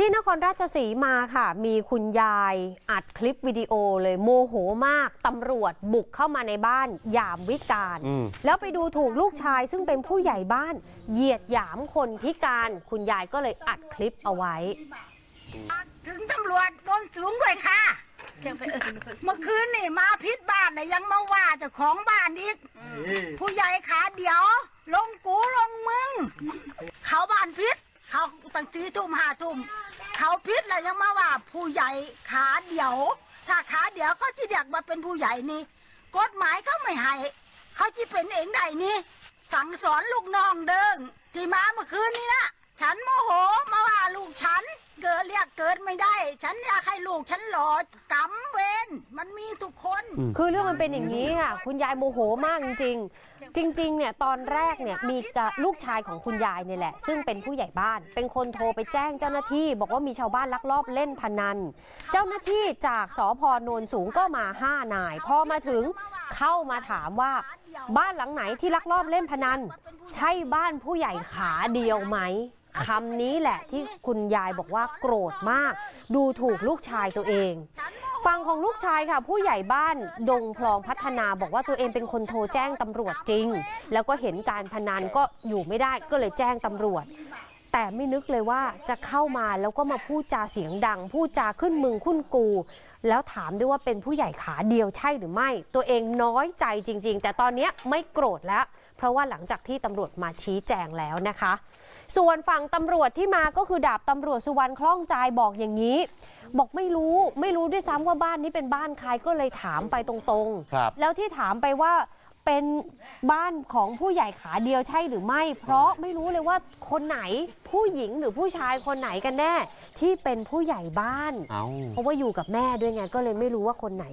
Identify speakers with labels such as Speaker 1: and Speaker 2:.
Speaker 1: ที่นครราชสีมาค่ะ มีคุณยายอัดคลิปวิดีโอเลยโมโหมากตำรวจบุกเข้ามาในบ้านยามวิกาล
Speaker 2: อืม
Speaker 1: แล้วไปดูถูกลูกชายซึ่งเป็นผู้ใหญ่บ้าน เหยียดหยามคนพิการ คุณยายก็เลยอัดคลิปเอาไว้
Speaker 3: ถึงตำรวจโดนสูงด้วยค่ะ เมื่อคืนนี่มาพิษบ้านน่ะยังมาว่าเจ้าของบ้านอีกผู้ใหญ่ขาเดียว ลงกูลงมึง เขาบ้านพิษ เขาตั้งสี่ทุ่มห้าทุ่มเขาพิษอะไรยังมาว่าผู้ใหญ่ขาเดียว ถ้าขาเดียวเขาจะเด็กมาเป็นผู้ใหญ่นี่กฎหมายเขาไม่ให้เขาจะเป็นเองได้นี่สั่งสอนลูกน้องเดิงที่มาเมื่อคืนนี้นะฉันโมโหมาว่าลูกฉัน เกิดเรียกเกิดไม่ได้ ฉันอยากให้ลูกฉันหลอกำเวนมันมีทุกคน
Speaker 1: คือเรื่องมันเป็นอย่างนี้ค่ะ คุณยายโมโหมากจริง ๆ จริงๆเนี่ยตอนแรกเนี่ยมีกะลูกชายของคุณยายเนี่ยแหละ ซึ่งเป็นผู้ใหญ่บ้าน เป็นคนโทรไปแจ้งเจ้าหน้าที่ บอกว่ามีชาวบ้านลักลอบเล่นพนัน เจ้าหน้าที่จากสพโนนสูงก็มาห้านาย พอมาถึงเข้ามาถามว่าบ้านหลังไหนที่ลักลอบเล่นพนัน ใช่บ้านผู้ใหญ่ขาเดียวไหม คำนี้แหละที่คุณยายบอกว่าโกรธมาก ดูถูกลูกชายตัวเองฟังของลูกชายค่ะ ผู้ใหญ่บ้านดงพลองพัฒนาบอกว่าตัวเองเป็นคนโทรแจ้งตำรวจจริง แล้วก็เห็นการพนันก็อยู่ไม่ได้ก็เลยแจ้งตำรวจ แต่ไม่นึกเลยว่าจะเข้ามาแล้วก็มาพูดจาเสียงดัง พูดจาขึ้นมึงขึ้นกู แล้วถามด้วยว่าเป็นผู้ใหญ่ขาเดียวใช่หรือไม่ ตัวเองน้อยใจจริง ๆ แต่ตอนเนี้ยไม่โกรธแล้ว เพราะว่าหลังจากที่ตำรวจมาชี้แจงแล้วนะคะ ส่วนฝั่งตำรวจที่มาก็คือดาบตำรวจสุวรรณคล่องใจบอกอย่างนี้ บอกไม่รู้ไม่รู้ด้วยซ้ำว่าบ้านนี้เป็นบ้านใครก็เลยถามไปตรงๆ
Speaker 2: ครับ
Speaker 1: แล้วที่ถามไปว่า เป็นบ้านของผู้ใหญ่ขาเดียวใช่หรือไม่ เพราะไม่รู้เลยว่าคนไหนผู้หญิงหรือผู้ชายคนไหนกันแน่ ที่เป็นผู้ใหญ่บ้าน
Speaker 2: เอา
Speaker 1: เพราะว่าอยู่กับแม่ด้วยไงก็เลยไม่รู้ว่าคนไหน